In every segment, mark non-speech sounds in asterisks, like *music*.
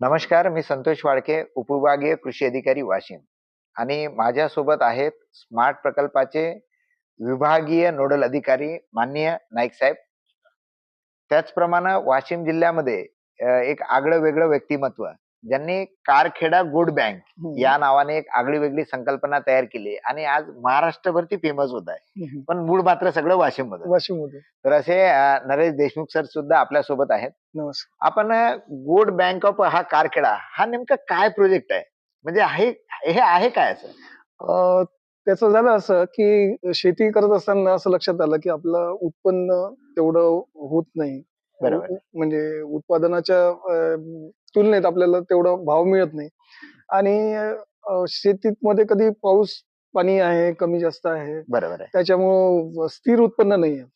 नमस्कार मी संतोष वाळके उपविभागीय कृषी अधिकारी वाशिम. आणि माझ्यासोबत आहेत स्मार्ट प्रकल्पाचे विभागीय नोडल अधिकारी माननीय नाईक साहेब. त्याचप्रमाणे वाशिम जिल्ह्यामध्ये एक आगळं वेगळं व्यक्तिमत्व. ज्यांनी कारखेडा गुड बँक या नावाने एक आगळी वेगळी संकल्पना तयार केली आणि आज महाराष्ट्रभर ती फेमस होत आहे. पण मूळ मात्र सगळं वाशिममध्ये वाशिममध्ये तर असे नरेश देशमुख सर सुद्धा आपल्यासोबत आहेत. नमस्कार. आपण गुड बँक ऑफ हा कारखेडा हा नेमका काय प्रोजेक्ट आहे? म्हणजे आहे हे आहे काय असं? त्याचं झालं असं की शेती करत असताना असं लक्षात आलं की आपलं उत्पन्न तेवढं होत नाही. बरोबर. म्हणजे उत्पादनाच्या तुलनेत आपल्याला तेवढा भाव मिळत नाही. आणि शेतीत मध्ये कधी पाऊस पाणी आहे कमी जास्त आहे बरोबर त्याच्यामुळं स्थिर उत्पन्न नाही आहे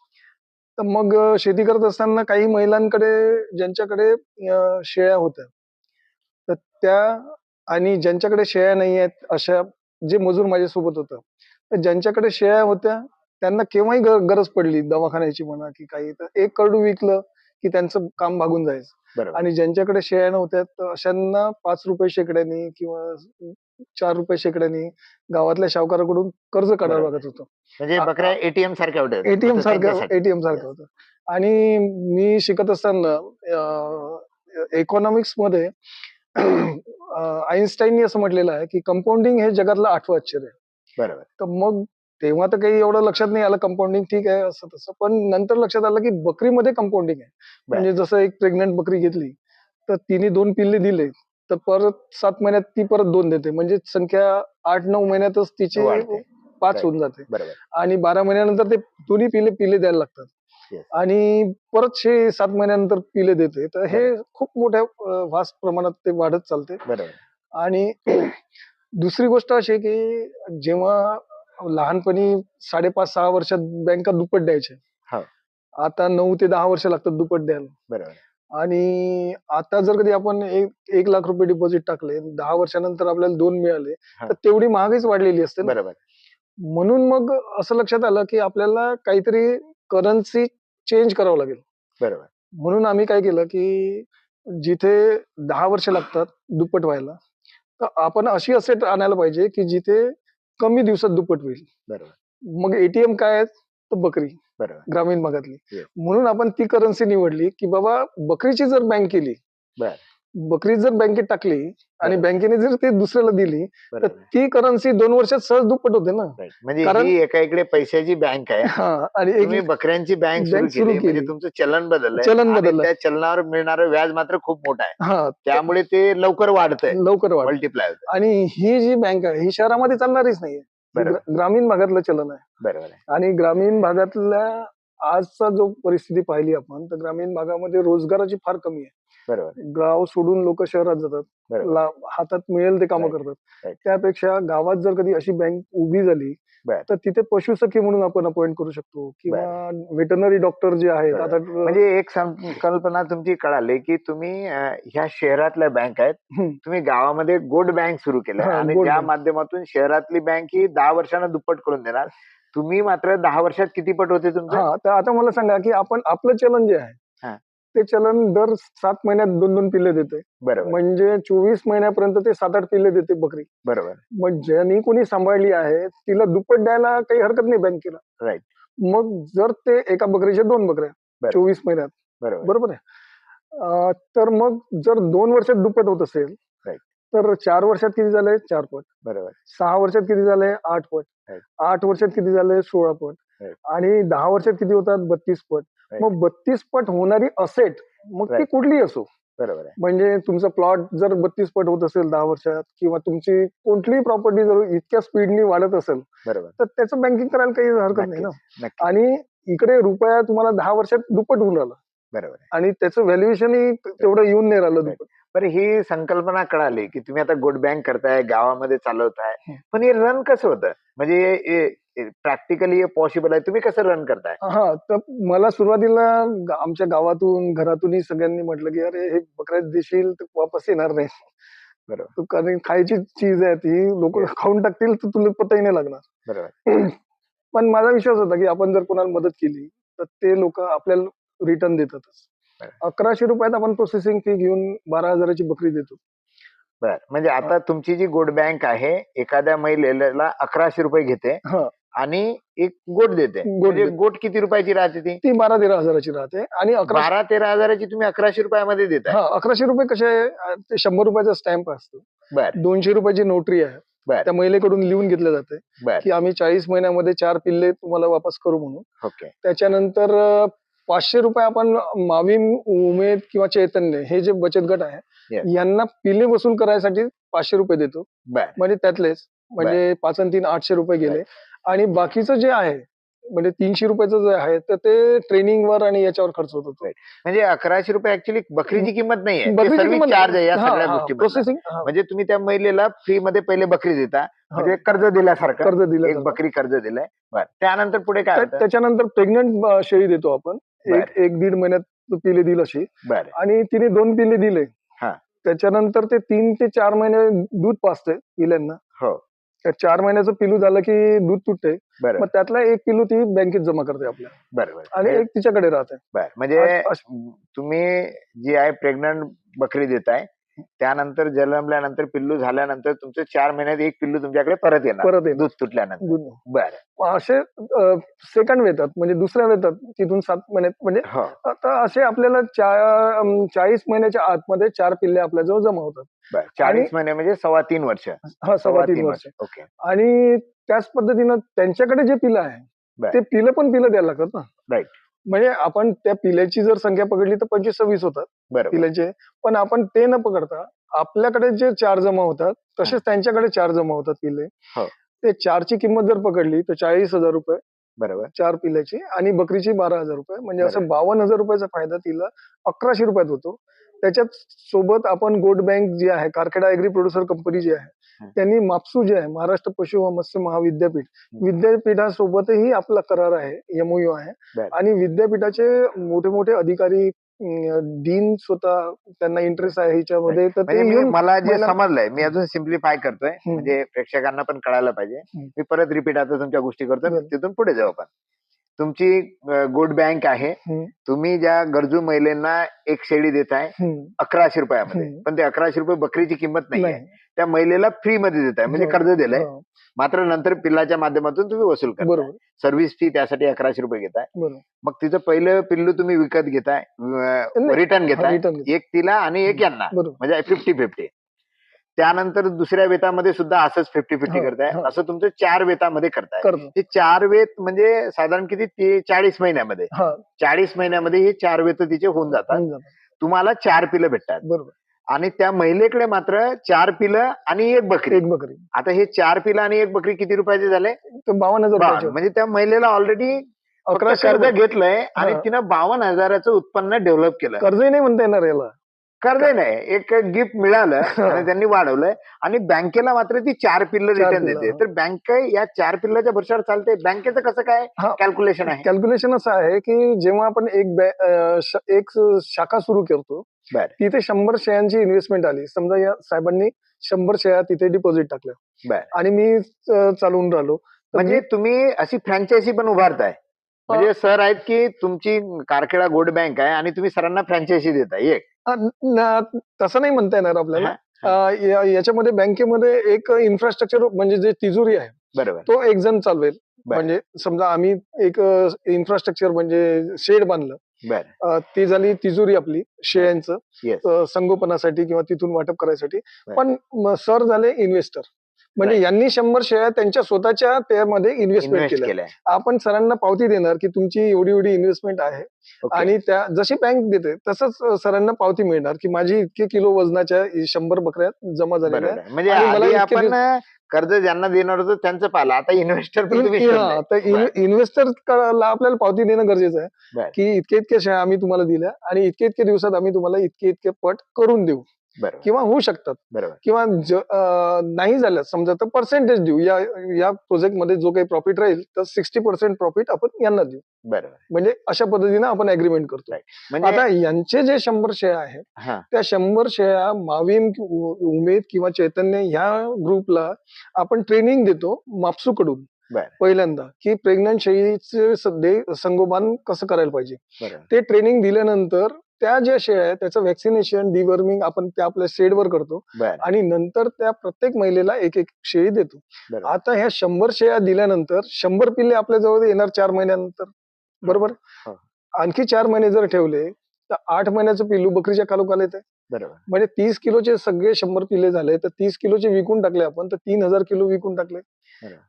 तर मग शेती करत असताना काही महिलांकडे ज्यांच्याकडे शेळ्या होत्या तर त्या आणि ज्यांच्याकडे शेळ्या नाही आहेत अशा जे मजूर माझ्यासोबत होतं तर ज्यांच्याकडे शेळ्या होत्या त्यांना केव्हाही गरज पडली दवाखान्याची म्हणा की काही तर एक करडू विकलं की त्यांचं काम भागून जायचं. बरोबर. आणि ज्यांच्याकडे शेळ्या नव्हत्या तर अशांना पाच रुपये शेकड्यानी किंवा चार रुपये शेकड्यानी गावातल्या सावकाराकडून कर्ज काढावं. लागत होतं. म्हणजे बकऱ्या एटीएम सारख्या होत्या एटीएम सारखं. एटीएम सारखं होतं आणि मी शिकत असताना इकॉनॉमिक्समध्ये आईन्स्टाईननी असं म्हटलेलं आहे की कंपाऊंडिंग हे जगातलं आठवं आश्चर्य आहे. बरोबर. तर मग तेव्हा तर काही एवढं लक्षात नाही आलं कंपाऊंडिंग ठीक आहे असं तसं. पण नंतर लक्षात आलं की बकरीमध्ये कंपाऊंडिंग आहे. म्हणजे जसं एक प्रेग्नेंट बकरी घेतली तर तिने दोन पिल्ले दिले तर परत सात महिन्यात ती परत दोन देते. म्हणजे संख्या आठ नऊ महिन्यातच तिची. पाच. होऊन जाते. आणि बारा महिन्यानंतर ते दोन्ही पिले पिले द्यायला लागतात. आणि परत शे सात महिन्यानंतर पिले देते. तर हे खूप मोठ्या वास्ट प्रमाणात ते वाढत चालते. आणि दुसरी गोष्ट अशी की जेव्हा लहानपणी साडेपाच सहा वर्षात बँका दुप्पट द्यायचे हो. आता नऊ ते दहा वर्ष लागतात दुप्पट द्यायला बरोबर आणि आता जर कधी आपण एक एक लाख रुपये डिपॉझिट टाकले दहा वर्षानंतर आपल्याला दोन मिळाले. तर तेवढी महागाईच वाढलेली असते. बरोबर म्हणून मग असं लक्षात आलं की आपल्याला काहीतरी करन्सी चेंज करावं लागेल बरोबर म्हणून आम्ही काय केलं की जिथे दहा वर्ष लागतात दुप्पट व्हायला तर आपण अशी असेट आणायला पाहिजे की जिथे कमी दिवसात दुप्पट होईल. बरोबर. मग एटीएम काय आहे? तर बकरी. बरोबर. ग्रामीण भागातली. Yes. म्हणून आपण ती करन्सी निवडली की बाबा बकरीची जर बँक केली बर. बकरी जर बँकेत टाकली आणि. बँकेने जर ते दुसऱ्याला दिली तर ती करन्सी दोन वर्षात सहज दुप्पट होते ना. म्हणजे ही एका इकडे पैशाची बँक आहे. हा आणि बकऱ्यांची बँक सुरू केली म्हणजे केली. तुमचं चलन बदललंय चलन बदललंय. त्या चलनावर मिळणारं व्याज मात्र खूप मोठं आहे. हा. त्यामुळे ते लवकर वाढतंय. लवकर वाढ मल्टिप्लाय होत आणि ही जी बँक आहे ही शहरामध्ये चालणारीच नाहीये. ग्रामीण भागातलं चलन आहे. बरोबर आहे. आणि ग्रामीण भागातल्या आजचा जो परिस्थिती पाहिली आपण तर ग्रामीण भागामध्ये रोजगाराची फार कमी आहे बरोबर गाव सोडून लोक शहरात जातात ला- हातात मिळेल ते कामं Right. करतात Right. त्यापेक्षा गावात जर कधी अशी बँक उभी झाली बर. तर तिथे पशुसखी म्हणून आपण अपॉइंट करू शकतो किंवा वेटनरी डॉक्टर जे आहेत. आता म्हणजे एक संकल्पना तुमची कळाली की तुम्ही अं, ह्या शहरातल्या बँक आहेत हम्म. तुम्ही गावामध्ये गोड बँक सुरू केलं हा, आणि गोड बँक. माध्यमातून शहरातली बँक ही दहा वर्षांना दुप्पट करून देणार तुम्ही मात्र दहा वर्षात किती पट होते तुमचं हा तर आता मला सांगा की आपण आपलं चलन जे हा. आहे ते चलन दर सात महिन्यात दोन दोन पिल्ले देते बरोबर म्हणजे चोवीस महिन्यापर्यंत ते सात आठ पिल्ले देते बकरी बरोबर मग ज्यांनी कोणी सांभाळली आहे तिला दुप्पट द्यायला काही हरकत नाही बँकेला Right. मग जर ते एका बकरीच्या दोन बकऱ्या. चोवीस महिन्यात बरोबर बरोबर आहे तर मग जर दोन वर्षात दुप्पट होत असेल. तर चार वर्षात किती झाले चार पट बरोबर. सहा वर्षात किती झाले आठ पट Right. आठ वर्षात किती झाले सोळा पट Right. आणि दहा वर्षात किती होतात? बत्तीस पट Right. मग बत्तीस पट होणारी असेट मग ती. कुठली असो? बरोबर म्हणजे तुमचा प्लॉट जर बत्तीस पट होत असेल दहा वर्षात किंवा तुमची कोणतीही प्रॉपर्टी जर इतक्या स्पीडनी वाढत असेल बरोबर. तर त्याचं बँकिंग करायला काही हरकत नाही ना? आणि इकडे रुपया तुम्हाला दहा वर्षात दुप्पट होऊन राहिला. बरोबर आणि त्याचं व्हॅल्युएशनही तेवढं येऊन नाही राहिलं बरं ही संकल्पना कळाली की तुम्ही आता गुड बँक करताय गावामध्ये चालवताय. पण हे रन कसं होतं? म्हणजे प्रॅक्टिकली हे पॉसिबल आहे. तुम्ही कसं रन करताय? हा तर मला सुरुवातीला आमच्या गावातून घरातूनही सगळ्यांनी म्हटलं की अरे हे बकऱ्याच देशील तर वापस येणार नाही. बरोबर. तू कारण खायची चीज आहे ती लोक. खाऊन टाकतील तर तुला पतही नाही लागणार. बरोबर. *clears throat* पण माझा विश्वास होता की आपण जर कोणाला मदत केली तर ते लोक आपल्याला रिटर्न देतातच. अकराशे रुपयात आपण प्रोसेसिंग फी घेऊन बारा हजाराची बकरी देतो. बर. म्हणजे आता तुमची जी गोड बँक आहे एखाद्या महिलेला अकराशे रुपये घेते आणि एक गोट देते. गोट म्हणजे देते. गोट किती रुपयाची राहते ती? ती बारा तेरा हजाराची राहते आणि अकरा बारा तेरा हजाराची तुम्ही अकराशे रुपयामध्ये देताय. हा अकराशे रुपये कसे ते शंभर रुपयाचा स्टॅम्प असतो. बर. दोनशे रुपयाची नोटरी आहे. त्या महिलेकडून लिहून घेतलं जाते की आम्ही चाळीस महिन्यामध्ये चार पिल्ले तुम्हाला वापस करू म्हणून. ओके. त्याच्यानंतर पाचशे रुपये आपण मावीम उमेद किंवा चैतन्य हे जे बचत गट आहे. यांना पिल्ले वसूल करायसाठी पाचशे रुपये देतो. म्हणजे त्यातलेच म्हणजे पाच आणि तीन आठशे रुपये गेले. आणि बाकीचं जे आहे म्हणजे तीनशे रुपयाचं जे आहे तर ते ट्रेनिंगवर आणि याच्यावर खर्च होत होतो. म्हणजे अकराशे रुपये ऍक्च्युली बकरीची किंमत किंमत चार्ज आहे या सगळ्या गोष्टी प्रोसेसिंग म्हणजे तुम्ही त्या महिलेला फ्री मध्ये पहिले बकरी देता. म्हणजे कर्ज दिल्यासारखं. कर्ज दिलं. बकरी कर्ज दिलंय. त्यानंतर पुढे काय? त्याच्यानंतर प्रेग्नंट शेळी देतो आपण. एक एक दीड महिन्यात पिले दिल अशी. आणि तिने दोन पिल्ले दिले. हा. त्याच्यानंतर ते तीन ते चार महिने दूध पाजते पिल्यांना. हो. त्या चार महिन्याचं पिलू झालं की दूध तुटते बरं. मग त्यातला एक पिलू ती बँकेत जमा करते आपल्या. बरं बरं. आणि एक तिच्याकडे राहते म्हणजे तुम्ही जी आहे प्रेग्नंट बकरी देताय त्यानंतर जन्मल्यानंतर पिल्लू झाल्यानंतर तुमचं चार महिन्यात एक पिल्लू तुमच्याकडे परत येणार. परत. दूध तुटल्यानंतर. बर. असे सेकंड येतात म्हणजे दुसऱ्या येतात तिथून सात महिन्यात म्हणजे हो. आता असे आपल्याला चाळीस महिन्याच्या आतमध्ये चार पिल्ले आपल्याजवळ जमा होतात. चाळीस महिने म्हणजे सव्वा तीन वर्ष. हा सव्वा तीन वर्ष. ओके. आणि त्याच पद्धतीनं त्यांच्याकडे जे पिलं आहे. ते पिलं पण पिलं द्यायला लागतात ना. Right. म्हणजे आपण त्या पिल्याची जर संख्या पकडली तर पंचवीस सव्वीस होतात पिल्याचे पण आपण ते न पकडता आपल्याकडे जे चार जमा होतात तसेच त्यांच्याकडे चार जमा होतात पिले हो. ते चारची किंमत जर पकडली तर चाळीस हजार रुपये बरोबर चार पिल्याची आणि बकरीची बारा हजार रुपये म्हणजे असं. बावन्न हजार रुपयाचा फायदा तिला अकराशे रुपयात होतो त्याच्यात सोबत आपण गोल्ड बँक जी आहे कारखेडा एग्री प्रोड्युसर कंपनी जी आहे. त्यांनी मापसू जे आहे महाराष्ट्र पशु व मत्स्य महाविद्यापीठ हं. विद्यापीठासोबतही आपला करार आहे एमओयू आहे. आणि विद्यापीठाचे मोठे मोठे अधिकारी डीन स्वतः त्यांना इंटरेस्ट आहे ह्याच्यामध्ये तर ते म्हणजे मला जे समजलंय मी अजून सिम्प्लिफाय करतोय. म्हणजे प्रेक्षकांना पण कळायला पाहिजे. मी परत रिपीट आता तुमच्या गोष्टी करतोय बरं. तिथून पुढे जाऊ आपण तुमची गोड बँक आहे. तुम्ही ज्या गरजू महिलांना एक शेळी देताय. अकराशे रुपयामध्ये. पण ते अकराशे रुपये बकरीची किंमत नाही नाही त्या महिलेला फ्री मध्ये देताय म्हणजे हो. कर्ज दिलंय. हो, मात्र नंतर पिल्लाच्या माध्यमातून तुम्ही वसूल बरोबर. सर्व्हिस फी त्यासाठी अकराशे रुपये घेताय. मग तिचं पहिलं पिल्लू तुम्ही विकत घेताय. रिटर्न घेताय. एक तिला आणि एक यांना. म्हणजे फिफ्टी फिफ्टी त्यानंतर दुसऱ्या वेतामध्ये सुद्धा असंच फिफ्टी फिफ्टी करताय. असं तुमचं चार वेतामध्ये करताय. करतो. हे चार वेत म्हणजे साधारण किती? चाळीस महिन्यामध्ये. चाळीस महिन्यामध्ये हे चार वेत तिचे होऊन जातात. तुम्हाला चार पिलं भेटतात. बरोबर. आणि त्या महिलेकडे मात्र चार पिलं आणि एक बकरी. एक बकरी. आता हे चार पिलं आणि एक बकरी किती रुपयाचे झाले? बावन्न हजार म्हणजे त्या महिलेला ऑलरेडी अकराशे कर्ज. घेतलंय आणि. तिनं बावन्न हजाराचं उत्पन्न डेव्हलप केलं कर्जही नाही म्हणता येणार याला. कर्ज नाही. एक गिफ्ट मिळालं *laughs* आणि त्यांनी वाढवलंय आणि बँकेला मात्र ती चार पिल्ल रिटर्न देते. तर बँक या चार पिल्लाच्या भरशावर चालते बँकेचं कसं काय. कॅल्क्युलेशन आहे. कॅल्क्युलेशन असं आहे की जेव्हा आपण एक एक शाखा सुरू करतो तिथे शंभर शेळ्यांची इन्व्हेस्टमेंट आली. समजा या साहेबांनी शंभर शेळ्या तिथे डिपॉझिट टाकल्या. बर. आणि मी चालवून राहिलो. म्हणजे तुम्ही अशी फ्रँचायझी पण उभारताय. म्हणजे सर आहेत की तुमची कारखेडा गोल्ड बँक आहे आणि तुम्ही सरांना फ्रँचायझी देताय. एक. तसं नाही म्हणता येणार आपल्याला. याच्यामध्ये बँकेमध्ये एक इन्फ्रास्ट्रक्चर म्हणजे जे तिजोरी आहे बरोबर. तो एक जण चालवेल. म्हणजे समजा आम्ही एक इन्फ्रास्ट्रक्चर म्हणजे शेड बांधलं. ती झाली तिजोरी आपली शेळ्यांचं. संगोपनासाठी किंवा तिथून वाटप करायसाठी. पण सर झाले इन्व्हेस्टर. म्हणजे. यांनी शंभर शेअर त्यांच्या स्वतःच्या त्यामध्ये इन्व्हेस्टमेंट केल्या केलंय आपण सरांना पावती देणार की तुमची एवढी एवढी इन्व्हेस्टमेंट आहे. आणि त्या जशी बँक देते तसंच सरांना पावती मिळणार की माझी इतके किलो वजनाच्या शंभर बकऱ्या जमा झालेल्या. म्हणजे मला आपण कर्ज ज्यांना देणार होतो त्यांचं पाहिलं आता इन्व्हेस्टर. तर बर. इन्व्हेस्टर आपल्याला पावती देणं गरजेचं आहे. की इतके इतके शेअर आम्ही तुम्हाला दिल्या आणि इतके इतके दिवसात आम्ही तुम्हाला इतके इतके पट करून देऊ किंवा होऊ शकतात. किंवा नाही झालं समजा तर पर्सेंटेज देऊ. या या प्रोजेक्टमध्ये जो काही प्रॉफिट राहील तर सिक्स्टी पर्सेंट प्रॉफिट आपण यांना देऊ. बरोबर. म्हणजे अशा पद्धतीने आपण अग्रीमेंट करतो. म्हणजे आता यांचे जे शंभर शेअर आहेत त्या शंभर शेळ्या मावीम उमेद किंवा चैतन्य ह्या ग्रुपला आपण ट्रेनिंग देतो मापसूकडून. पहिल्यांदा की प्रेग्नंट शेळीचे संगोपन कसं करायला पाहिजे? ते ट्रेनिंग दिल्यानंतर त्या ज्या शेळ्या आहेत त्याचं व्हॅक्सिनेशन डिवर्मिंग आपण त्या आपल्या शेडवर करतो. बर. आणि नंतर त्या प्रत्येक महिलेला एक एक शेळी देतो. आता ह्या शंभर शेळ्या दिल्यानंतर शंभर पिल्ले आपल्या जवळ येणार चार महिन्यानंतर. बरोबर. आणखी चार महिने जर ठेवले तर आठ महिन्याचं पिल्लू बकरीच्या खालोखाल येते बरोबर. म्हणजे तीस किलोचे सगळे शंभर पिल्ले झाले तर तीस किलोचे विकून टाकले आपण तर तीन हजार किलो विकून टाकले.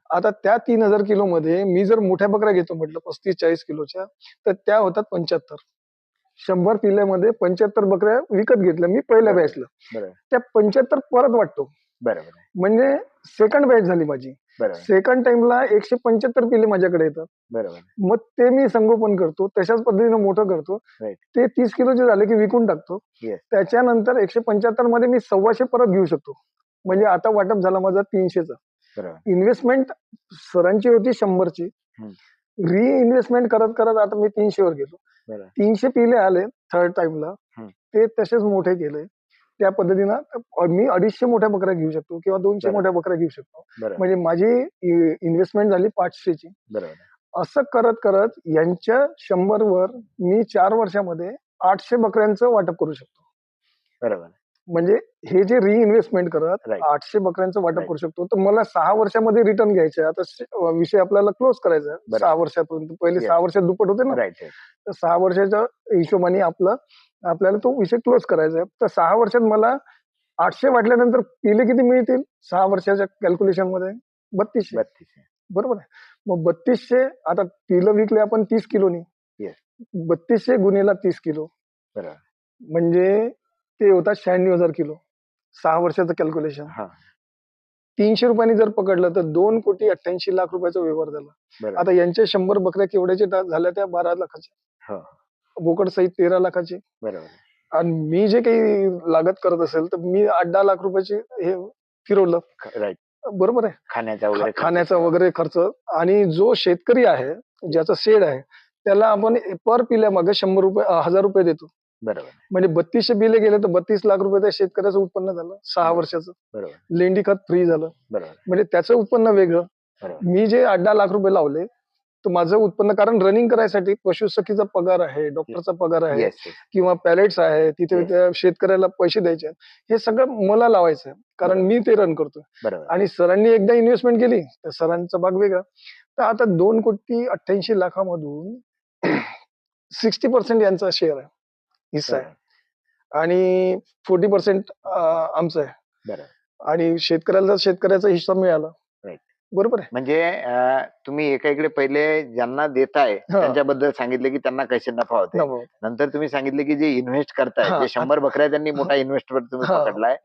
आता त्या तीन हजार किलो मध्ये मी जर मोठ्या बकऱ्या घेतो म्हटलं पस्तीस चाळीस किलोच्या तर त्या होतात पंच्याहत्तर. शंभर पिल्ल्यामध्ये पंच्याहत्तर बकऱ्या विकत घेतल्या मी पहिल्या. बॅचला त्या पंच्याहत्तर परत वाटतो बरोबर. म्हणजे सेकंड बॅच झाली माझी. सेकंड टाइमला एकशे पंच्याहत्तर पिल्ले माझ्याकडे येतात बरोबर. मग ते मी संगोपन करतो तशाच पद्धतीने मोठं करतो. ते तीस किलोचे झाले की विकून टाकतो. त्याच्यानंतर एकशे पंच्याहत्तरमध्ये मी सव्वाशे परत घेऊ शकतो म्हणजे आता वाटप झाला माझा तीनशेचा इन्व्हेस्टमेंट सरांची होती शंभरची हम्म. री इन्व्हेस्टमेंट करत करत आता मी तीनशेवर गेलो तीनशे पिले आले थर्ड टाइमला. ते तसेच मोठे केले त्या पद्धतीनं मी अडीचशे मोठ्या बकऱ्या घेऊ शकतो किंवा दोनशे. मोठ्या बकऱ्या घेऊ शकतो म्हणजे माझी इन्व्हेस्टमेंट झाली पाचशेची. असं करत करत यांच्या शंभर वर मी चार वर्षामध्ये आठशे बकऱ्यांचं वाटप करू शकतो बरोबर. म्हणजे हे जे रिइन्व्हेस्टमेंट करत. आठशे बकऱ्यांचं वाटप. करू शकतो तर मला सहा वर्षामध्ये रिटर्न घ्यायचे. आता विषय आपल्याला क्लोज करायचा. सहा वर्षापर्यंत पहिले. सहा वर्षात दुप्पट होते ना. तर सहा वर्षाच्या हिशोबाने आपलं आपल्याला तो विषय क्लोज करायचा आहे तर सहा वर्षात मला आठशे वाटल्यानंतर पिले किती मिळतील सहा वर्षाच्या कॅल्क्युलेशनमध्ये बत्तीसशे बत्तीस. बरोबर आहे मग बत्तीसशे आता पिलं विकले आपण तीस किलोनी. बत्तीसशे गुन्हेला तीस किलो बरोबर म्हणजे ते होतात शहाण्णव हजार किलो. सहा वर्षाचं कॅल्क्युलेशन हा. तीनशे रुपयांनी जर पकडलं तर दोन कोटी अठ्ठ्याऐंशी लाख रुपयाचा व्यवहार झाला. आता यांच्या शंभर बकऱ्या केवढ्याच्या टा- झाल्या त्या? बारा लाखाच्या हो. बोकड सहित तेरा लाखाची. बरोबर. आहे. आणि मी जे काही लागत करत असेल तर मी आठ दहा लाख रुपयाची हे फिरवलं. ख- राईट. बरोबर आहे. खाण्याचा वगैरे खा- खाण्याचा वगैरे खर्च आणि जो शेतकरी आहे ज्याचा शेड आहे त्याला आपण पर पिल्या मागे शंभर रुपये अं, हजार रुपये देतो. बरोबर. म्हणजे बत्तीसशे बिले गेले तर बत्तीस लाख रुपये त्या शेतकऱ्याचं उत्पन्न झालं सहा. वर्षाचं. बरोबर. लेंडी खत फ्री झालं. बरोबर. म्हणजे त्याचं उत्पन्न वेगळं. मी जे आठ दहा लाख रुपये लावले तर माझं उत्पन्न कारण रनिंग करायसाठी पशुसखीचा पगार आहे डॉक्टरचा पगार आहे. किंवा पॅलेट्स आहे तिथे शेतकऱ्याला पैसे द्यायचे. हे सगळं मला लावायचं आहे कारण मी ते रन करतो आणि सरांनी एकदा इन्व्हेस्टमेंट केली तर सरांचा भाग वेगळा. तर आता दोन कोटी अठ्ठ्याऐंशी लाखामधून *clears throat* सिक्स्टी पर्सेंट यांचा शेअर आहे. हिस्सा आहे आणि फोर्टी पर्सेंट आमचा आहे आणि शेतकऱ्याला जर शेतकऱ्याचा हिस्सा मिळाला. बरोबर आहे म्हणजे तुम्ही एका इकडे पहिले ज्यांना देताय. त्यांच्याबद्दल सांगितले की त्यांना कसे नफा होते. नंतर तुम्ही सांगितले की जे इन्व्हेस्ट करताय. जे शंभर बकऱ्या त्यांनी मोठा इन्व्हेस्टवर तुम्ही. पकडलाय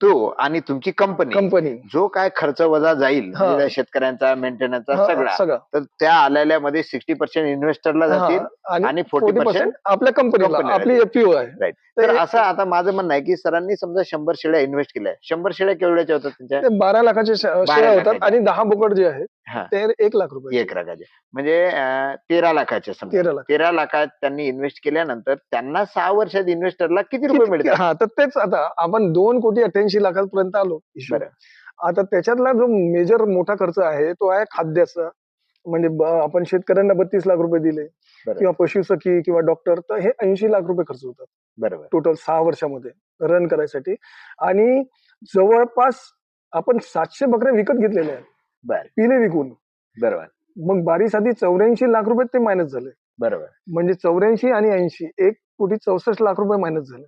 तो आणि तुमची कंपनी कंपनी जो काय खर्च वजा जाईल. म्हणजे शेतकऱ्यांचा मेंटेनन्सचा सगळा सगळा. तर त्या आलेल्या मध्ये सिक्स्टी पर्सेंट इन्व्हेस्टरला जातील आणि फोर्टी पर्सेंट आपल्या कंपनीला आपली एफपीओ आहे. तर असं आता माझं म्हणणं आहे की सरांनी समजा शंभर शेळ्या इन्व्हेस्ट केल्या. शंभर शेळ्या केवढ्याच्या होतात त्यांच्या बारा लाखाचे शेअर बारा होतात. आणि दहा बोकड जे आहे हा. ते एक लाख रुपये एक लाखाचे. म्हणजे अं, तेरा लाखाचे समजा. तेरा लाख. तेरा लाखात त्यांनी इन्व्हेस्ट केल्यानंतर त्यांना सहा वर्षात इन्व्हेस्टरला किती रुपये किती- मिळतात? हा तर तेच आता आपण दोन कोटी अठ्ठ्याऐंशी लाखापर्यंत आलो. हिशोब. बरं. आता त्याच्यातला जो मेजर मोठा खर्च आहे तो आहे खाद्याचा. म्हणजे ब- आपण शेतकऱ्यांना बत्तीस लाख रुपये दिले. बरं. किंवा पशुसखी किंवा डॉक्टर तर हे ऐंशी लाख रुपये खर्च होतात. बरोबर. टोटल सहा वर्षामध्ये रन करायसाठी. आणि जवळपास आपण सातशे बकऱ्या विकत घेतलेल्या आहेत. बर. पिले विकून. बरोबर. मग बारी साधी चौऱ्याऐंशी लाख रुपये ते मायनस झाले. बरोबर. म्हणजे चौऱ्याऐंशी आणि ऐंशी एक कोटी चौसष्ट लाख रुपये मायनस झाले.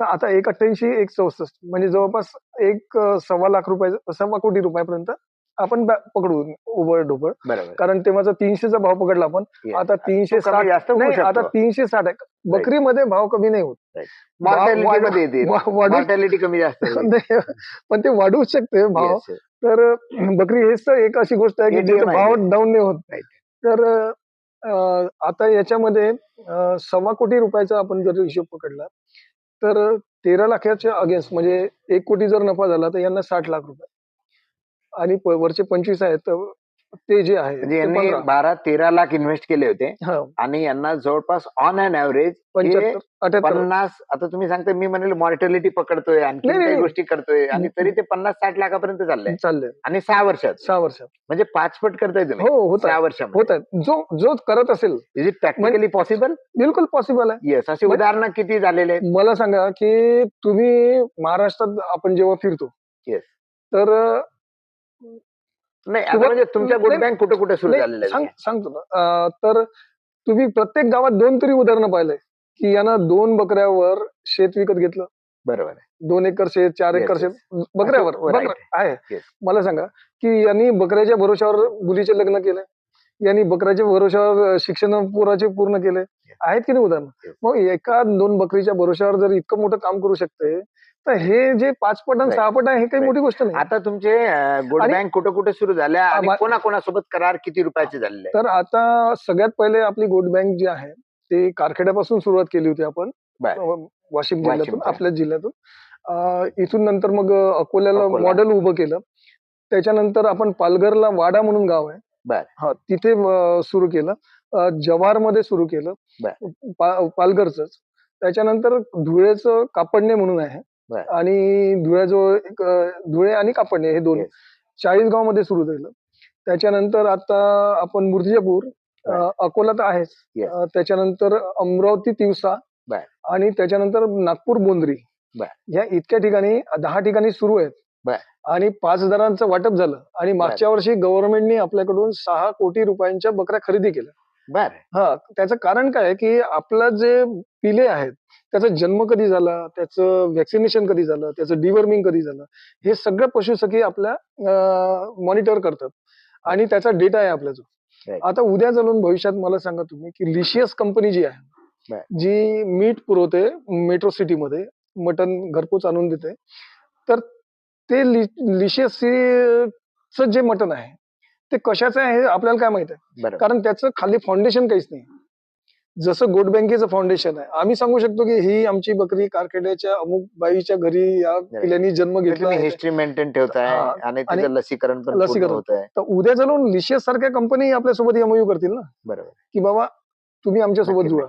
तर आता एक अठ्ठ्याऐंशी एक चौसष्ट म्हणजे जवळपास एक सव्वा लाख रुपये सव्वा कोटी रुपयापर्यंत आपण पकडू उबळ ढोबळ. बरोबर. कारण तेव्हाचा तीनशेचा भाव पकडला आपण. आता तीनशे साठ जास्त. आता तीनशे साठ बकरीमध्ये भाव कमी नाही होत. वाढ- वाढू कमी जास्त *laughs* पण ते वाढवू शकते भाव. तर बकरी हेच एक अशी गोष्ट आहे की भाव. डाऊन नाही होत Right. तर आता याच्यामध्ये सव्वा कोटी रुपयाचा आपण जर हिशोब पकडला तर तेरा लाखाच्या अगेन्स्ट म्हणजे एक कोटी जर नफा झाला तर यांना साठ लाख रुपये आणि वरचे पंचवीस आहेत तर ते जे आहे म्हणजे यांनी 15. बारा तेरा लाख इन्व्हेस्ट केले होते. हा, आणि यांना जवळपास ऑन ऍव्हरेज पंच्याहत्तर अठ्याहत्तर. पन्नास आता तुम्ही सांगते मी म्हणेल मॉर्टॅलिटी पकडतोय आणखी. गोष्टी करतोय आणि. तरी ते पन्नास साठ लाखापर्यंत चाललंय. चालले आणि सहा वर्षात. सहा वर्षात. म्हणजे पाच पट करताय तुम्ही. हो होत सहा वर्षामध्ये. होत जो जो करत असेल. इज इट प्रॅक्टिकली पॉसिबल बिलकुल पॉसिबल आहे. येस असे म्हणजे- उदाहरण किती झालेले आहेत? मला सांगा की तुम्ही महाराष्ट्रात आपण जेव्हा फिरतो Yes. तर नाही म्हणजे तुमच्या बँक कुठे कुठे सुरू झालेल्या सांगतो ना. तर तुम्ही प्रत्येक गावात दोन तरी उदाहरणं पाहिलंय. की यानं दोन बकऱ्यावर शेत विकत घेतलं. बरोबर आहे. दोन एकर शेत चार एकर. शेत बकऱ्यावर आहे. मला सांगा की यांनी बकऱ्याच्या भरोशावर मुलीचे लग्न केले यांनी बकऱ्याच्या भरोशावर शिक्षण पुराचे पूर्ण केले आहेत की नाही उदाहरण. मग एका दोन बकरीच्या भरोशावर जर इतकं मोठं काम करू शकते तर हे जे पाच पट आणि. सहा पट आहे हे काही. मोठी गोष्ट नाही आता तुमचे गुड आणि- बँक कुठे कुठे सुरू झाल्या आणि आम्हा- कोणाकोणासोबत करार किती रुपयाचे आहेत? तर आता सगळ्यात पहिले आपली गोट बँक जी आहे ते कारखेड्यापासून सुरुवात केली होती आपण वाशिम जिल्ह्यातून. आपल्याच जिल्ह्यातून इथून नंतर मग अकोल्याला अकोला. मॉडेल उभं केलं त्याच्यानंतर आपण पालघरला वाडा म्हणून गाव आहे. हा तिथे सुरू केलं जव्हारमध्ये सुरू केलं. पा- पालघरच त्याच्यानंतर धुळेचं कापडणे म्हणून आहे. आणि धुळ्याजवळ धुळे आणि कापडणे हे दोन. चाळीसगावमध्ये सुरू केलं त्याच्यानंतर आता आपण मूर्तिजापूर अकोला तर आहेच त्याच्यानंतर अमरावती तिवसा. आणि त्याच्यानंतर नागपूर बोंद्री. या इतक्या ठिकाणी दहा ठिकाणी सुरू आहेत. आणि पाच हजारांचं वाटप झालं आणि मागच्या वर्षी गव्हर्नमेंटने आपल्याकडून सहा कोटी रुपयांच्या बकऱ्या खरेदी केल्या बर हा त्याचं कारण काय आहे की आपलं जे पिले आहेत त्याचा जन्म कधी झाला त्याचं व्हॅक्सिनेशन कधी झालं त्याचं डिवर्मिंग कधी झालं हे सगळं पशुसखी आपल्या मॉनिटर करतात आणि त्याचा डेटा आहे आपल्याजवळ Right. आता उद्या चालून भविष्यात मला सांगा तुम्ही की लिशियस कंपनी जी आहे. जी मीठ पुरवते मेट्रो सिटीमध्ये मटन घरपोच आणून देते तर ते लिशियस जे मटन आहे ते कशाचं आहे हे आपल्याला काय माहीत आहे कारण त्याचं खाली फाउंडेशन काहीच नाही जसं गोट बँकेचं फाउंडेशन आहे आम्ही सांगू शकतो की ही आमची बकरी कारखेड्याच्या अमुक बाईच्या घरी या पिल्यांनी जन्म घेतला आहे. हिस्ट्री मेंटेन ठेवताय. आणि लसीकरण पण लसीकरण. होत आहे तर उद्या चालून लिशियस सारख्या कंपनी आपल्यासोबत एमओयू करतील ना बरोबर की बाबा तुम्ही आमच्यासोबत जुळा.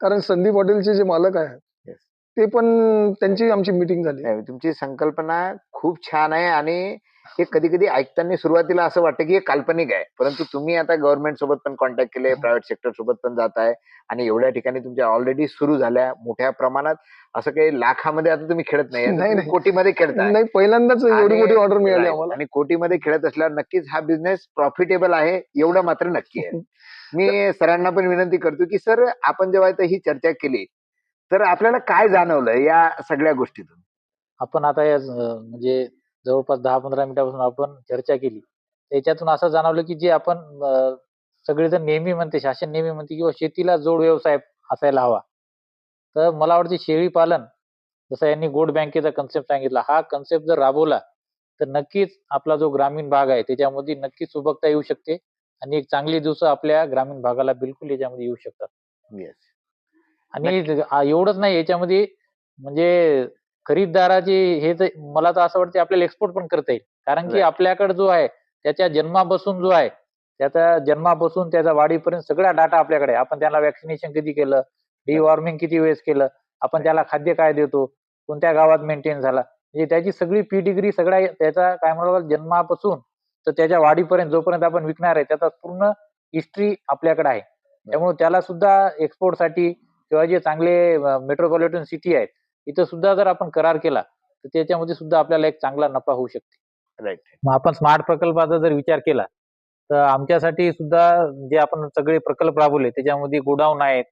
कारण संदीप हॉटेलचे जे मालक आहेत Yes. ते पण त्यांची आमची मिटिंग झाली तुमची संकल्पना खूप छान आहे आणि हे कधी कधी ऐकताना सुरुवातीला असं वाटतं की हे काल्पनिक आहे परंतु तुम्ही आता गव्हर्नमेंट सोबत पण कॉन्टॅक्ट केले. प्रायव्हेट सेक्टर सोबत पण जात आहे आणि एवढ्या ठिकाणी तुमच्या ऑलरेडी सुरू झाल्या मोठ्या प्रमाणात असं काही लाखामध्ये आता तुम्ही खेळत नाही. कोटीमध्ये खेळताय नाही पहिल्यांदाच एवढी मोठी ऑर्डर मिळाली. आम्हाला आणि कोटीमध्ये खेळत असल्यावर नक्कीच हा बिझनेस प्रॉफिटेबल आहे एवढं मात्र नक्की आहे *laughs* मी सरांना पण विनंती करतो की सर आपण जेव्हा इथं ही चर्चा केली तर आपल्याला काय जाणवलं या सगळ्या गोष्टीतून आपण आता या म्हणजे जवळपास दहा पंधरा मिनिटापासून आपण चर्चा केली. त्याच्यातून असं जाणवलं की जे आपण सगळेजण नेहमी म्हणते शासन नेहमी म्हणते किंवा शेतीला जोड व्यवसाय असायला हवा. तर मला वाटते शेळी पालन जसं यांनी गोड बँकेचा कन्सेप्ट सांगितला हा कन्सेप्ट जर राबवला तर नक्कीच आपला जो ग्रामीण भाग आहे त्याच्यामध्ये नक्कीच सुबकता येऊ शकते आणि एक चांगली दिवस आपल्या ग्रामीण भागाला बिलकुल याच्यामध्ये येऊ शकतात. येस आणि एवढंच नाही याच्यामध्ये म्हणजे खरीददाराचे हे तर मला तर असं वाटतं आपल्याला एक्सपोर्ट पण करता येईल कारण की. आपल्याकडे जो आहे त्याच्या जन्मापासून जो आहे त्याचा जन्मापासून त्याचा वाढीपर्यंत सगळा डाटा आपल्याकडे. आपण त्याला वॅक्सिनेशन किती केलं डिवॉर्मिंग किती वेळेस केलं आपण त्याला खाद्य काय देतो कोणत्या गावात मेंटेन झाला म्हणजे त्याची सगळी पी डिग्री सगळा त्याचा काय म्हणतो जन्मापासून तर त्याच्या वाढीपर्यंत जोपर्यंत आपण विकणार आहे त्याचा पूर्ण हिस्ट्री आपल्याकडे आहे त्यामुळे त्याला सुद्धा एक्सपोर्टसाठी किंवा जे चांगले मेट्रोपॉलिटन सिटी आहेत इथं सुद्धा जर आपण करार केला तर त्याच्यामध्ये सुद्धा आपल्याला एक चांगला नफा होऊ शकते. राईट मग आपण स्मार्ट प्रकल्पाचा जर विचार केला तर आमच्यासाठी सुद्धा जे आपण सगळे प्रकल्प राबवले त्याच्यामध्ये गोडाऊन आहेत.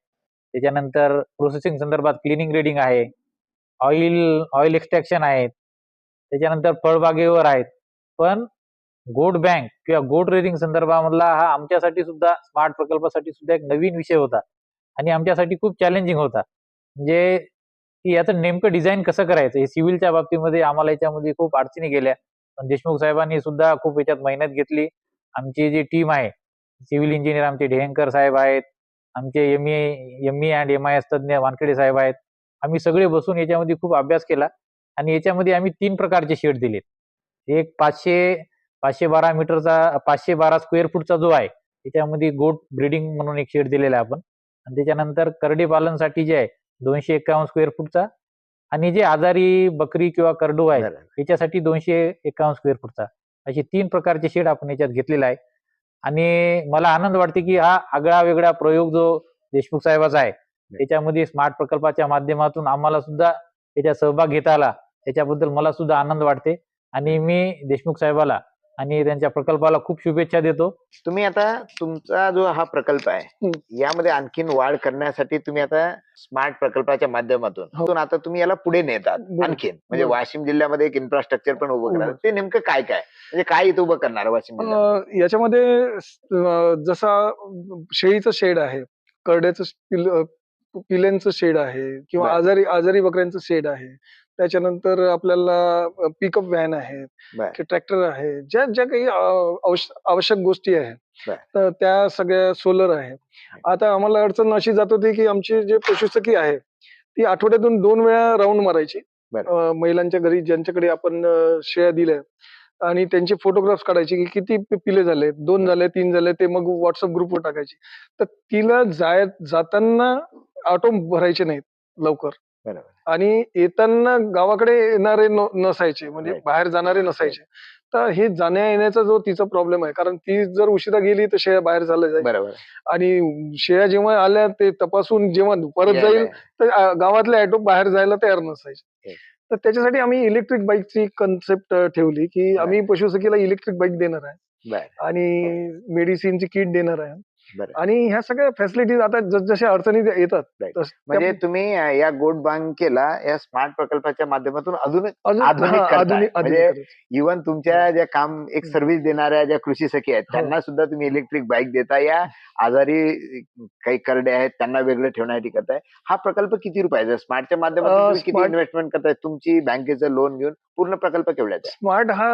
त्याच्यानंतर प्रोसेसिंग संदर्भात क्लिनिंग रेडिंग आहे. ऑइल ऑइल एक्स्ट्रॅक्शन आहेत. त्याच्यानंतर फळबागेवर आहेत. पण गोड बँक किंवा गोड रेडिंग संदर्भामधला हा आमच्यासाठी सुद्धा स्मार्ट प्रकल्पासाठी सुद्धा एक नवीन विषय होता. आणि आमच्यासाठी खूप चॅलेंजिंग होता. म्हणजे की याचं नेमकं डिझाईन कसं करायचं? हे सिव्हिलच्या बाबतीमध्ये आम्हाला याच्यामध्ये खूप अडचणी गेल्या. पण देशमुख साहेबांनी सुद्धा खूप याच्यात मेहनत घेतली. आमची जी टीम आहे सिव्हिल इंजिनियर आमचे ढेंकर साहेब आहेत आमचे M A M E and M I S तज्ज्ञ वानखेडे साहेब आहेत. आम्ही सगळे बसून याच्यामध्ये खूप अभ्यास केला आणि याच्यामध्ये आम्ही तीन प्रकारचे शेड दिले एक पाचशे पाचशे बारा मीटरचा पाचशे बारा स्क्वेअर फूटचा जो आहे त्याच्यामध्ये गोट ब्रीडिंग म्हणून एक शेड दिलेला आहे आपण. आणि त्याच्यानंतर करडे पालनसाठी जे आहे दोनशे एकावन्न स्क्वेअर फूटचा आणि जे आजारी बकरी किंवा करडू आहे. याच्यासाठी दोनशे एकावन्न स्क्वेअर फूटचा. असे तीन प्रकारचे शेड आपण याच्यात घेतलेला आहे. आणि मला आनंद वाटते की हा आगळा वेगळा प्रयोग जो देशमुख साहेबाचा आहे त्याच्यामध्ये स्मार्ट प्रकल्पाच्या माध्यमातून आम्हाला सुद्धा त्याच्यात सहभाग घेता आला त्याच्याबद्दल मला सुद्धा आनंद वाटते. आणि मी देशमुख साहेबाला आणि त्यांच्या प्रकल्पाला खूप शुभेच्छा देतो तुम्ही आता तुमचा जो हा प्रकल्प आहे. यामध्ये आणखीन वाढ करण्यासाठी तुम्ही आता स्मार्ट प्रकल्पाच्या माध्यमातून हो. आता तुम्ही याला पुढे नेतात. आणखीन म्हणजे. वाशिम जिल्ह्यामध्ये एक इन्फ्रास्ट्रक्चर पण उभं करणार उभं. ते नेमकं काय काय म्हणजे काय इथं उभं करणार वाशिम याच्यामध्ये जसा शेळीचं शेड आहे करड्याचं पिल्यांचं शेड आहे किंवा. आजारी आजारी बकऱ्यांचं शेड आहे त्याच्यानंतर आपल्याला पिकअप व्हॅन आहे बर. ट्रॅक्टर आहे ज्या ज्या काही आवश्यक गोष्टी आहेत. तर त्या सगळ्या सोलर आहे आता आम्हाला अडचण अशी जात होती की आमची जे पशुसखी आहे ती आठवड्यातून दोन वेळा राऊंड मारायची. महिलांच्या घरी ज्यांच्याकडे आपण शेळ्या दिल्या आणि त्यांचे फोटोग्राफ्स काढायचे की किती पिले झाले दोन झाले तीन झाले ते मग व्हॉट्सअप ग्रुपवर टाकायचे. तर तिला जाय जाताना ऑटो भरायचे नाहीत लवकर. बरोबर. आणि येताना गावाकडे येणारे न- नसायचे म्हणजे Right. बाहेर जाणारे नसायचे. तर हे जाण्या येण्याचा जो तिचा प्रॉब्लेम आहे कारण ती जर उशिरा गेली तर शेळ्या बाहेर झाल्या जाईल बरोबर. आणि शेळ्या जेव्हा आल्या ते तपासून जेव्हा परत जाईल तर अ, गावातले ऑटो बाहेर जायला तयार नसायचे. Yes. तर त्याच्यासाठी आम्ही इलेक्ट्रिक बाईकची कन्सेप्ट ठेवली की आम्ही पशुसखीला इलेक्ट्रिक बाईक देणार आहे. बर आणि मेडिसिनची किट देणार आहे. आणि ह्या सगळ्या फॅसिलिटीज आता जसजशा अडचणी येतात म्हणजे तुम्ही या गोट बँकेला या स्मार्ट प्रकल्पाच्या माध्यमातून अजून आधुनिक म्हणजे. इव्हन तुमच्या ज्या काम एक. सर्व्हिस देणाऱ्या ज्या कृषी सखी आहेत हो. त्यांना सुद्धा तुम्ही इलेक्ट्रिक बाईक देता. या आजारी काही करडे आहेत त्यांना वेगळं ठेवण्यासाठी करताय. हा प्रकल्प किती रुपयाचा? स्मार्टच्या माध्यमातून किती इन्व्हेस्टमेंट करताय? तुमची बँकेचं लोन घेऊन पूर्ण प्रकल्प केवढ्याचा स्मार्ट हा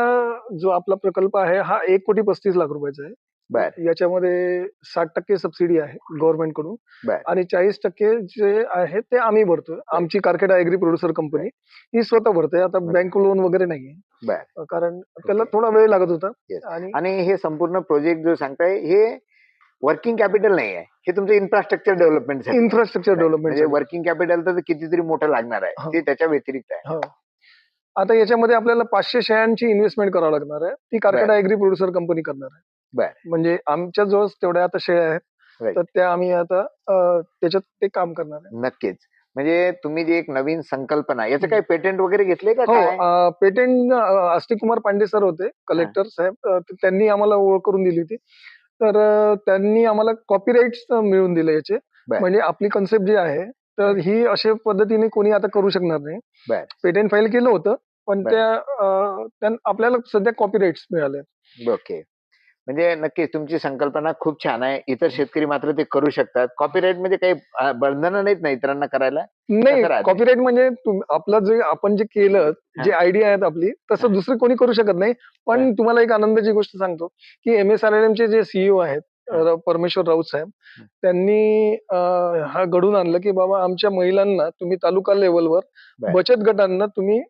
जो आपला प्रकल्प आहे हा एक कोटी पस्तीस लाख रुपयाचा आहे. बर. याच्यामध्ये साठ टक्के सबसिडी आहे गव्हर्नमेंटकडून बर. आणि चाळीस टक्के जे आहे ते आम्ही भरतोय. आमची कारखेडा एग्री प्रोड्युसर कंपनी ही स्वतः भरते आता. बँक लोन वगैरे नाहीये. बर. कारण त्याला थोडा वेळ लागत होता. आणि आणि हे संपूर्ण प्रोजेक्ट जो सांगताय हे वर्किंग कॅपिटल नाही आहे हे तुमचं infrastructure development infrastructure development working capital तर कितीतरी मोठं लागणार आहे. हो. ते त्याच्या व्यतिरिक्त आहे. हो. आता याच्यामध्ये आपल्याला पाचशे शेळ्यांची इन्व्हेस्टमेंट करावं लागणार आहे. ती कारखेडा एग्री प्रोड्युसर कंपनी करणार आहे. म्हणजे आमच्या जवळ तेवढ्या आता शेळ्या आहेत. तर त्या आम्ही आता त्याच्यात ते काम करणार आहे. नक्कीच. म्हणजे तुम्ही जी एक नवीन संकल्पना याचं काही पेटंट वगैरे घेतले का हो पेटेंट अस्तिक कुमार पांडे सर होते कलेक्टर साहेब. त्यांनी आम्हाला ओळख करून दिली होती. तर त्यांनी आम्हाला कॉपीराईट्स मिळवून दिले याचे. म्हणजे आपली कन्सेप्ट जी आहे तर ही अशा पद्धतीने कोणी आता करू शकणार नाही. पेटेंट फाईल केलं होतं पण. त्या आपल्याला सध्या कॉपीराईट्स मिळाले ओके म्हणजे नक्कीच तुमची संकल्पना खूप छान आहे इतर शेतकरी मात्र ते करू शकतात कॉपीराईटमध्ये काही बंधनं नाहीत ना इतरांना करायला नाही? कॉपीराईट म्हणजे आपलं जे आपण जे केलं जे. आयडिया आहेत आपली तसं. दुसरं कोणी करू शकत नाही पण तुम्हाला एक आनंदाची गोष्ट सांगतो की एम एस आर एल चे जे सीईओ आहेत परमेश्वर राऊत साहेब. त्यांनी हा घडून आणलं की बाबा आमच्या महिलांना तुम्ही तालुका लेवलवर. बचत गटांना तुम्ही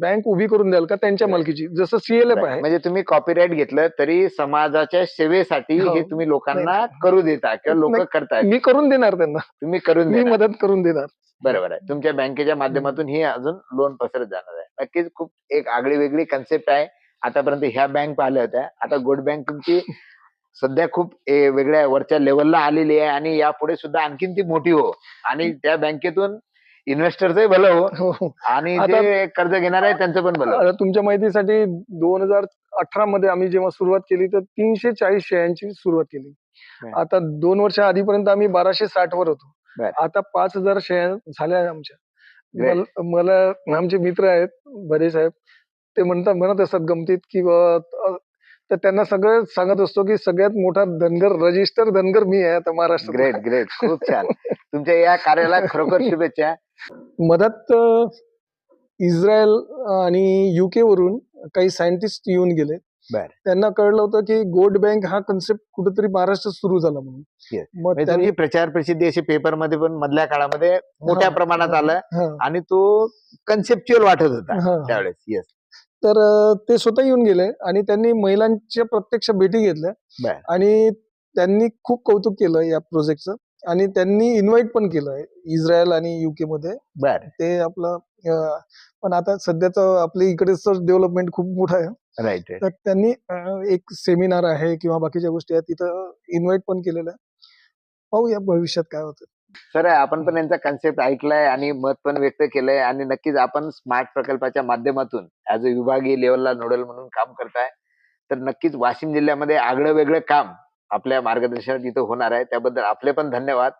बँक उभी करून द्याल का त्यांच्या. मालकीची जसं सीएलएफ आहे म्हणजे तुम्ही कॉपीराईट घेतलं तरी समाजाच्या सेवेसाठी हो. हे तुम्ही लोकांना. करू देता किंवा लोक नाही. करतायत मी करून देणार त्यांना तुम्ही करून मी. मदत करून देणार बरोबर आहे तुमच्या बँकेच्या माध्यमातून ही अजून लोन पसरत जाणार आहे नक्कीच खूप एक आगळी वेगळी कन्सेप्ट आहे आतापर्यंत ह्या बँक पाहिल्या होत्या आता गोल्ड बँक तुमची *laughs* सध्या खूप वेगळ्या वरच्या लेवलला आलेली आहे आणि यापुढे सुद्धा आणखीन ती मोठी हो आणि त्या बँकेतून इन्व्हेस्टरचंही भलं हो हो. आणि जे कर्ज घेणार आहे त्यांचं पण भलं तुमच्या माहितीसाठी दोन हजार अठरा मध्ये आम्ही जेव्हा सुरुवात केली तर तीनशे चाळीस शेळ्यांची सुरुवात केली. आता दोन वर्ष आधीपर्यंत आम्ही बाराशे साठ वर होतो. आता पाच हजार शेळ्या झाल्या आमच्या. मल- आमचे मित्र आहेत भदे साहेब ते म्हणतात म्हणत असतात गमतीत की तर त्यांना सगळं सांगत असतो की सगळ्यात मोठा धनगर रजिस्टर धनगर मी आहे आता महाराष्ट्रात. ग्रेट ग्रेट खूप छान. तुमच्या या कार्याला खरोखर *laughs* शुभेच्छा. मधात अ, इस्रायल आणि युके वरून काही सायंटिस्ट येऊन गेले. त्यांना कळलं होतं की गोल्ड बँक हा कन्सेप्ट कुठेतरी महाराष्ट्रात सुरू झाला म्हणून. मग म्हणजे प्रचार प्रसिद्धी अशी पेपरमध्ये पण मधल्या काळामध्ये मोठ्या प्रमाणात आलं आणि तो कन्सेप्च्युअल वाटत होता. त्यावेळेस. येस तर ते स्वतः येऊन गेले आणि त्यांनी महिलांच्या प्रत्यक्ष भेटी घेतल्या. आणि त्यांनी खूप कौतुक केलं या प्रोजेक्टचं आणि त्यांनी इन्व्हाइट पण केलं इस्रायल आणि युके मध्ये ते आपलं पण आता सध्याचं आपल्या इकडेच डेव्हलपमेंट खूप मोठं आहे. राईट तर त्यांनी एक सेमिनार आहे किंवा बाकीच्या गोष्टी आहेत तिथं इन्व्हाइट पण केलेलं आहे. पाहूया भविष्यात काय होतं. सर आपण पण यांचा कन्सेप्ट ऐकलाय आणि मत पण व्यक्त केलंय आणि नक्कीच आपण स्मार्ट प्रकल्पाच्या माध्यमातून ऍज अ विभागीय लेवलला नोडल म्हणून काम करताय तर नक्कीच वाशिम जिल्ह्यामध्ये आगळं वेगळं काम आपल्या मार्गदर्शनात इथं होणार आहे. त्याबद्दल आपले पण धन्यवाद.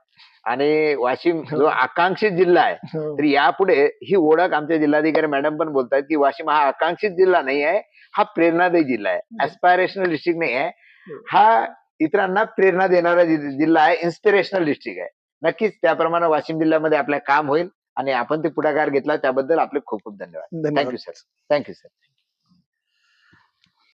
आणि वाशिम जो आकांक्षित जिल्हा आहे हो. तर यापुढे ही ओळख आमचे जिल्हाधिकारी मॅडम पण बोलतायत की वाशिम हा आकांक्षित जिल्हा नाही आहे हा प्रेरणादायी जिल्हा आहे. ऍस्पायरेशनल डिस्ट्रिक्ट नाही आहे. हा. इतरांना प्रेरणा देणारा जिल्हा आहे इन्स्पिरेशनल डिस्ट्रिक्ट आहे. नक्कीच त्याप्रमाणे वाशिम जिल्ह्यामध्ये आपलं काम होईल आणि आपण ते पुढाकार घेतला त्याबद्दल आपले खूप खूप धन्यवाद. धन्यवाद. Thank you sir thank you sir